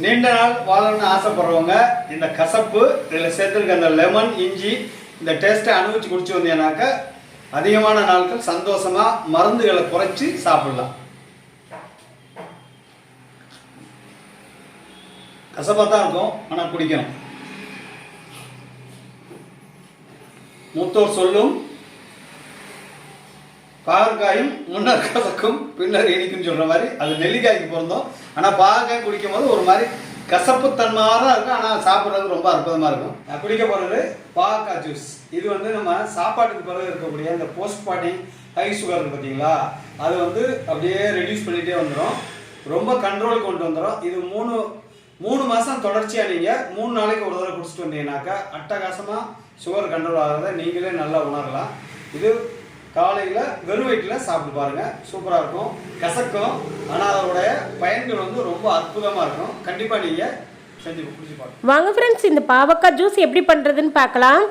நீண்ட நாள் வாழணும்னு ஆசைப்படுறவங்க இந்த கசப்பு இதில் சேர்த்துருக்க அந்த லெமன் இஞ்சி இந்த டேஸ்ட்டை அனுபவிச்சு குடிச்சு வந்தீங்கன்னாக்க அதிகமான நாட்கள் சந்தோஷமா மருந்துகளை குறைச்சி சாப்பிடலாம். கசப்பாக தான் இருக்கும் ஆனால் குடிக்கணும். மூத்தோர் சொல்லும் பாகற்காயும் முன்னர் கசக்கும் பின்னர் இனிக்கும் சொல்ற மாதிரி அது நெல்லிக்காய்க்கு பிறந்தோம் ஆனால் பாகக்காய் குடிக்கும் போது ஒரு மாதிரி கசப்புத்தன்மையாக தான் இருக்கும். ஆனால் சாப்பிட்றது ரொம்ப அற்புதமாக இருக்கும். நான் குடிக்க போகிறது பாகக்காய் ஜூஸ் இது வந்து நம்ம சாப்பாட்டுக்கு பிறகு இருக்கக்கூடிய இந்த போஸ்ட் பாட்டிங் ஹை சுகர் பார்த்தீங்களா அது வந்து அப்படியே ரெடியூஸ் பண்ணிகிட்டே வந்துடும் ரொம்ப கண்ட்ரோல் கொண்டு வந்துடும் இது மூணு மூணு மாதம் தொடர்ச்சியாக நீங்கள் மூணு நாளைக்கு ஒரு தடவை குடிச்சிட்டு வந்தீங்கன்னாக்கா அட்டகாசமாக சுகர் கண்ட்ரோல் ஆகிறத நீங்களே நல்லா உணரலாம். இது காலையில் வெறும் வயிற்றில் சாப்பிட்டு பாருங்கள் சூப்பராக இருக்கும். கசக்கும். ஆனால் அதோடைய பயன்கள் வந்து ரொம்ப அற்புதமாக இருக்கும். கண்டிப்பாக நீங்கள் செஞ்சு குடிச்சு பாருங்க. வாங்க ஃப்ரெண்ட்ஸ் இந்த பாவக்காய் ஜூஸ் எப்படி பண்ணுறதுன்னு பார்க்கலாம்.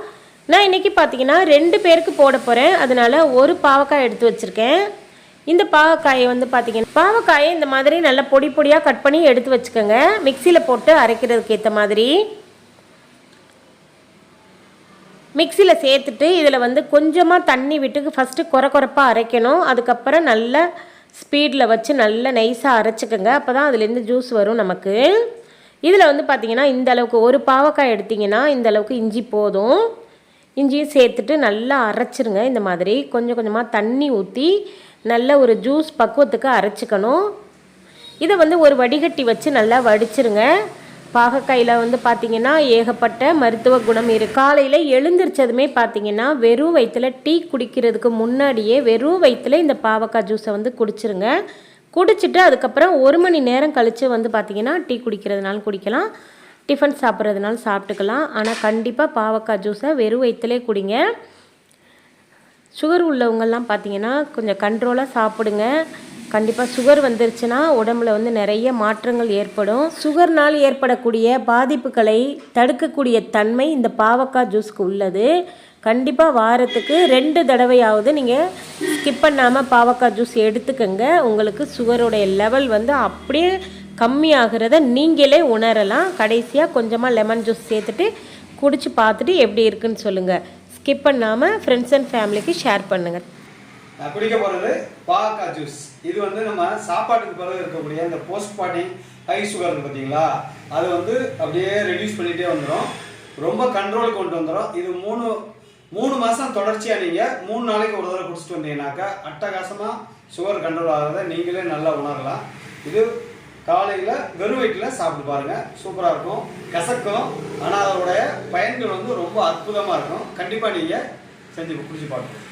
நான் இன்றைக்கி பார்த்தீங்கன்னா ரெண்டு பேருக்கு போட போகிறேன் அதனால் ஒரு பாவக்காய் எடுத்து வச்சுருக்கேன். இந்த பாவக்காயை வந்து பார்த்தீங்கன்னா பாவக்காயை இந்த மாதிரி நல்லா பொடி பொடியாக கட் பண்ணி எடுத்து வச்சுக்கோங்க. மிக்சியில் போட்டு அரைக்கிறதுக்கு ஏற்ற மாதிரி. மிக்சியில் சேர்த்துட்டு இதில் வந்து கொஞ்சமாக தண்ணி விட்டு ஃபஸ்ட்டு குறை குறைப்பாக அரைக்கணும். அதுக்கப்புறம் நல்லா ஸ்பீடில் வச்சு நல்லா நைஸாக அரைச்சிக்கோங்க. அப்போ தான் அதுலேருந்து ஜூஸ் வரும் நமக்கு. இதில் வந்து பார்த்திங்கன்னா இந்த அளவுக்கு ஒரு பாவக்காய் எடுத்திங்கன்னா இந்த அளவுக்கு இஞ்சி போதும். இஞ்சியும் சேர்த்துட்டு நல்லா அரைச்சிருங்க. இந்த மாதிரி கொஞ்சம் கொஞ்சமாக தண்ணி ஊற்றி நல்ல ஒரு ஜூஸ் பக்குவத்துக்கு அரைச்சிக்கணும். இதை வந்து ஒரு வடிகட்டி வச்சு நல்லா வடிச்சிருங்க. பாகக்காயில் வந்து பார்த்தீங்கன்னா ஏகப்பட்ட மருத்துவ குணம் இருக்குது காலையில் எழுந்திரிச்சதுமே பார்த்தீங்கன்னா வெறும் வயிற்றுல டீ குடிக்கிறதுக்கு முன்னாடியே வெறும் வயிற்றில் இந்த பாவக்காய் ஜூஸை வந்து குடிச்சிருங்க. குடிச்சிட்டு அதுக்கப்புறம் ஒரு மணி நேரம் கழித்து வந்து பார்த்தீங்கன்னா டீ குடிக்கிறதுனாலும் குடிக்கலாம். டிஃபன் சாப்பிட்றதுனாலும் சாப்பிட்டுக்கலாம். ஆனால் கண்டிப்பாக பாவக்காய் ஜூஸை வெறும் வயிற்றுலே குடிங்க. சுகர் உள்ளவங்கள்லாம் பார்த்தீங்கன்னா கொஞ்சம் கண்ட்ரோலாக சாப்பிடுங்க. கண்டிப்பாக சுகர் வந்துருச்சுன்னா உடம்புல வந்து நிறைய மாற்றங்கள் ஏற்படும். சுகர்னால் ஏற்படக்கூடிய பாதிப்புகளை தடுக்கக்கூடிய தன்மை இந்த பாவக்காய் ஜூஸ்க்கு உள்ளது. கண்டிப்பாக வாரத்துக்கு ரெண்டு தடவையாவது நீங்கள் ஸ்கிப் பண்ணாமல் பாவக்காய் ஜூஸ் எடுத்துக்கங்க. உங்களுக்கு சுகருடைய லெவல் வந்து அப்படியே கம்மியாகிறத நீங்களே உணரலாம். கடைசியாக கொஞ்சமாக லெமன் ஜூஸ் சேர்த்துட்டு குடிச்சு பார்த்துட்டு எப்படி இருக்குன்னு சொல்லுங்கள் ஸ்கிப் பண்ணாமல் ஃப்ரெண்ட்ஸ் அண்ட் ஃபேமிலிக்கு ஷேர் பண்ணுங்கள் குடிக்க போகிறது பாகக்காய் ஜூஸ் இது வந்து நம்ம சாப்பாட்டுக்கு பிறகு இருக்கக்கூடிய இந்த போஸ்ட் பாட்டிங் ஹை சுகர் பார்த்தீங்களா அது வந்து அப்படியே ரெடியூஸ் பண்ணிகிட்டே வந்துடும் ரொம்ப கண்ட்ரோலுக்கு கொண்டு வந்துடும் இது மூணு மூணு மாதம் தொடர்ச்சியாக நீங்கள் மூணு நாளைக்கு ஒரு தடவை குடிச்சிட்டு வந்தீங்கன்னாக்கா அட்டகாசமாக சுகர் கண்ட்ரோல் ஆகிறத நீங்களே நல்லா உணரலாம். இது காலையில் வெறும் வயிற்றில் சாப்பிட்டு பாருங்கள் சூப்பராக இருக்கும். கசக்கும். ஆனால் அதோடைய பயன்கள் வந்து ரொம்ப அற்புதமாக இருக்கும். கண்டிப்பாக நீங்கள் செஞ்சு குடிச்சு பார்க்கணும்